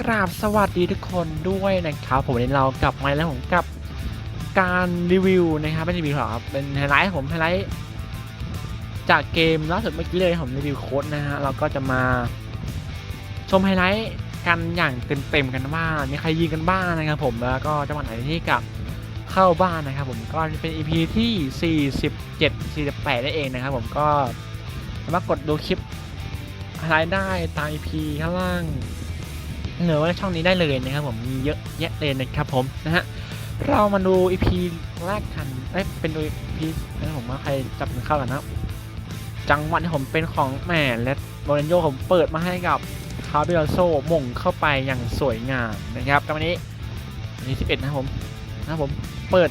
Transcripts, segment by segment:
กราบสวัสดีทุกคนด้วยนะครับ ผมวันนี้เรากลับมาแล้วผมกับการรีวิวนะครับไม่ใช่รีวิวหรอกครับเป็นไฮไลท์ผมไฮไลท์จากเกมล่าสุดเมื่อกี้เลยผมรีวิวโค้ดนะฮะเราก็จะมาชมไฮไลท์กันอย่างเต็มๆกันว่ามีใครยิงกันบ้างนะครับผมแล้วก็จังหวะไหนที่กับเข้าบ้านนะครับผมก็เป็น EP ที่ 47 48ได้เองนะครับผมก็สามารถกดดูคลิปไฮไลท์ได้ตาม EP ข้างล่าง เหนือว่าช่องนี้ได้เลยนะครับผมมีเยอะแยะเลยนะครับผมนะฮะเรามาดู EP แรกกันเอ้ยเป็นดู EP นะผมว่าใครจับมือเข้ากันนะจังหวะที่ผมเป็นของแหม่และโรนันโยผมเปิดมาให้กับคาร์บิโลโซหม่งเข้าไปอย่างสวยงามนะครับกับวันนี้วันนี้11 นะครับผมนะครับผมเปิด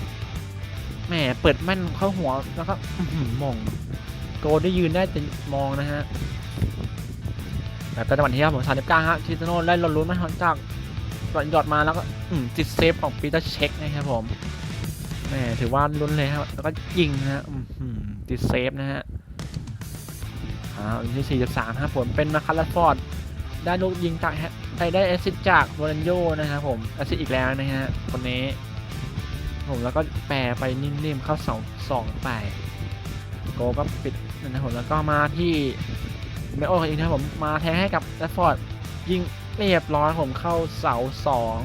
แหมเปิดแม่นเข้าหัวแล้วก็อื้อหือหม่งโกได้ยืนได้แต่มองนะฮะ แต่จังหวะที่ครับผมสามสิบเก้าครับทิสโน่ได้ลดลุ้นมาจากหยอดหยอดมาแล้วก็อืมติดเซฟของปีเตอร์เช็คนะครับผมแหมถือว่าลุ้นเลยครับ แล้วก็ยิงนะฮะอื้อหือติดเซฟนะฮะอ่าวันที่สี่สิบสามครับผมเป็นมาคัลลฟอร์ดได้ลูกยิงจากแฮได้ได้แอซิสจากโรนันโยนะครับผมแอซิสอีกแล้วนะฮะคนนี้ ผมแล้วก็แปรไปนิ่มๆเข้าสองสองไปโกก็ปิดนะครับผมแล้วก็มาที่ ไม่โอ้อีกนะผมมาแทงให้กับแรดฟอร์ดยิงเรียบร้อยผมเข้าเสาสอง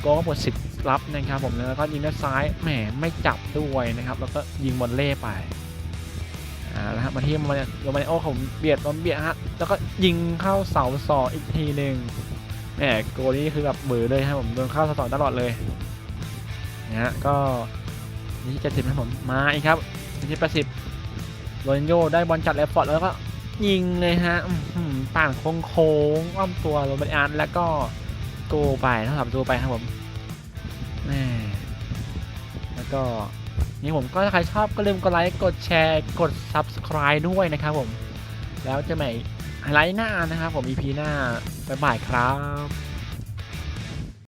โกก็หมดสิทธิ์รับนะครับผมแล้วก็ยิงด้านซ้ายแหมไม่จับด้วยนะครับ แล้วก็ยิงบอลเล่ไปอ่าแล้วฮะมาที่มาโรมานิโอผมเบียดบอลเบียดฮะแล้วก็ยิงเข้าเสาสองอีกทีหนึ่งแหมโกนี่คือแบบเบือเลยครับผมโดนเข้าเสาสองตลอดเลยนะฮะก็นี่เจ็ดสิบนะผมมาอีกครับที่แปดสิบโรนโยได้บอลจัดแรฟอร์ดแล้วก็ ยิงเลยฮะป่านโค้งโค้งๆอ้อมตัวโรเบิร์ตอาร์ตแล้วก็โกไปเท่ากับตัวไปครับผมแม่แล้วก็นี่ผมก็ถ้าใครชอบก็ลืมกดไลค์กดแชร์กด Subscribe ด้วยนะครับผม แล้วเจะใหม่ไฮไลท์หน้านะครับผม EP หน้าบ๊ายบายครับ